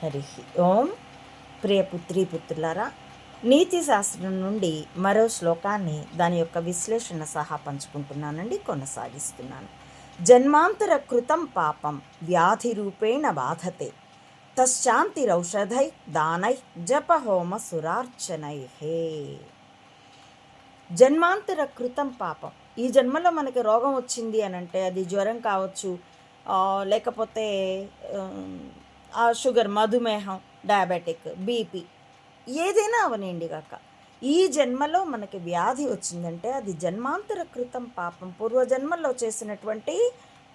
హరి ఓం ప్రియ పుత్రి పుత్రులారా నీతి శాస్త్రం నుండి మరో శ్లోకాన్ని దాని యొక్క విశ్లేషణ సహా పంచుకుంటున్నానండి కొనసాగిస్తున్నాను. జన్మాంతర కృతం పాపం వ్యాధి రూపేణ బాధతే తశ్శాంతిరౌషధై దానై జపహోమ సురార్చనై. హే జన్మాంతర కృతం పాపం ఈ జన్మలో మనకి రోగం వచ్చింది అని అంటే అది జ్వరం కావచ్చు లేకపోతే షుగర్ మధుమేహం డయాబెటిక్ బీపీ ఏదైనా అవనండి కాక. ఈ జన్మలో మనకి వ్యాధి వచ్చిందంటే అది జన్మాంతర కృతం పాపం. పూర్వజన్మలో చేసినటువంటి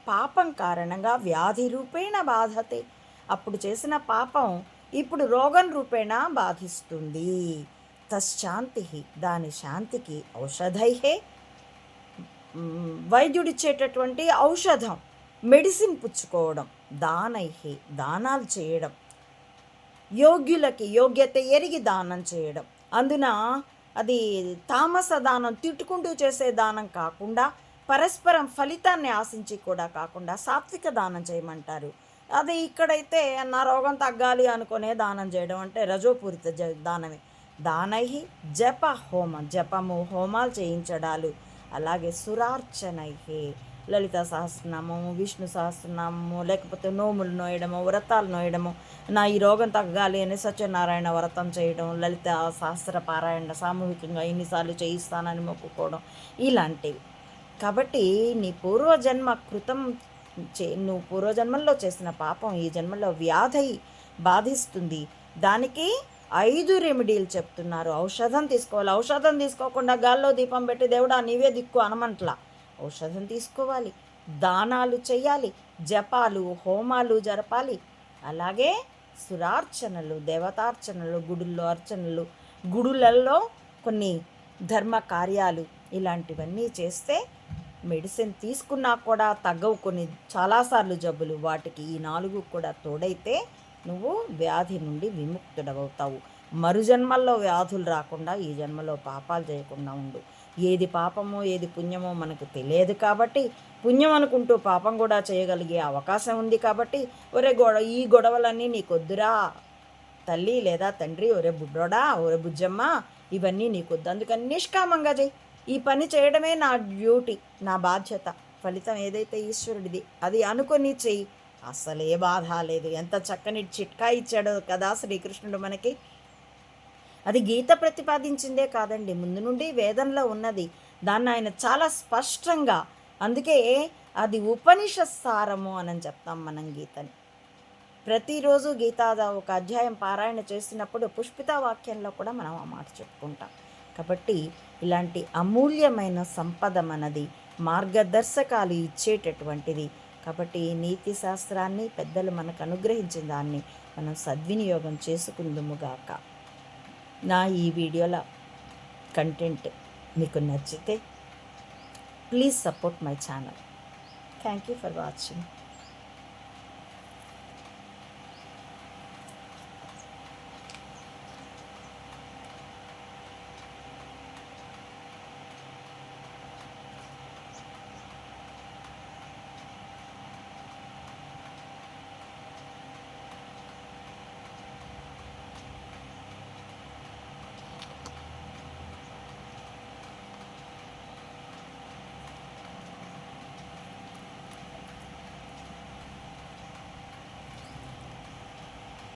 పాపం కారణంగా వ్యాధి రూపేణ బాధతే. అప్పుడు చేసిన పాపం ఇప్పుడు రోగం రూపేణ బాధిస్తుంది. తశ్శాంతి దాని శాంతికి ఔషధైహే వైద్యుడిచ్చేటటువంటి ఔషధం మెడిసిన్ పుచ్చుకోవడం దానైహి దానాలు చేయడం యోగ్యులకి యోగ్యత ఎరిగి దానం చేయడం. అందున అది తామస దానం తిట్టుకుంటూ చేసే దానం కాకుండా పరస్పరం ఫలితాన్ని ఆశించి కూడా కాకుండా సాత్విక దానం చేయమంటారు. అది ఇక్కడైతే నా రోగం తగ్గాలి అనుకునే దానం చేయడం అంటే రజోపూరిత జ దానమే. దానై జప హోమం జపము హోమాలు చేయించడాలు. అలాగే సురార్చనై లలిత సహస్రనామము విష్ణు సహస్రనామము లేకపోతే నోములు నోయడము వ్రతాలు నోయడము నా ఈ రోగం తగ్గాలి అని సత్యనారాయణ వ్రతం చేయడం లలిత సహస్ర పారాయణ సామూహికంగా ఎన్నిసార్లు చేయిస్తానని మొక్కుకోవడం ఇలాంటివి. కాబట్టి నీ పూర్వజన్మ కృతం చే నువ్వు పూర్వజన్మల్లో చేసిన పాపం ఈ జన్మలో వ్యాధి బాధిస్తుంది. దానికి ఐదు రెమెడీలు చెప్తున్నారు. ఔషధం తీసుకోవాలి. ఔషధం తీసుకోకుండా గాల్లో దీపం పెట్టి దేవుడా నీవే దిక్కు అనమంట్లా. ఔషధం తీసుకోవాలి దానాలు చేయాలి జపాలు హోమాలు జరపాలి. అలాగే సురార్చనలు దేవతార్చనలు గుడుల్లో అర్చనలు గుడులలో కొన్ని ధర్మ కార్యాలు ఇలాంటివన్నీ చేస్తే మెడిసిన్ తీసుకున్నా కూడా తగ్గవు కొన్ని చాలాసార్లు జబ్బులు. వాటికి ఈ నాలుగు కూడా తోడైతే నువ్వు వ్యాధి నుండి విముక్తుడవుతావు. మరు జన్మల్లో వ్యాధులు రాకుండా ఈ జన్మలో పాపాలు చేయకుండా ఉండు. ఏది పాపమో ఏది పుణ్యమో మనకు తెలియదు కాబట్టి పుణ్యం అనుకుంటూ పాపం కూడా చేయగలిగే అవకాశం ఉంది కాబట్టి ఒరే గొడవ ఈ గొడవలన్నీ నీకొద్దురా. తల్లి లేదా తండ్రి ఒరే బుడ్డోడా ఒరే బుజ్జమ్మ ఇవన్నీ నీకొద్దు. అందుకని నిష్కామంగా చేయి. ఈ పని చేయడమే నా డ్యూటీ నా బాధ్యత. ఫలితం ఏదైతే ఈశ్వరుడిది అది అనుకొని చెయ్యి అసలే బాధ లేదు. ఎంత చక్కని చిట్కా ఇచ్చాడో కదా శ్రీకృష్ణుడు మనకి. అది గీత ప్రతిపాదించిందే కాదండి. ముందు నుండి వేదంలో ఉన్నది. దాన్ని ఆయన చాలా స్పష్టంగా అందుకే అది ఉపనిషత్ సారము అని చెప్తాం మనం గీతని. ప్రతిరోజు గీతాదా ఒక అధ్యాయం పారాయణ చేసినప్పుడు పుష్పిత వాక్యంలో కూడా మనం ఆ మాట చెప్పుకుంటాం. కాబట్టి ఇలాంటి అమూల్యమైన సంపద మనది మార్గదర్శకాలు ఇచ్చేటటువంటిది. కాబట్టి ఈ నీతి శాస్త్రాన్ని పెద్దలు మనకు అనుగ్రహించిన దాన్ని మనం సద్వినియోగం చేసుకుందుముగాక నా ఈ వీడియోల కంటెంట్ మీకు నచ్చితే please support my channel. Thank you for watching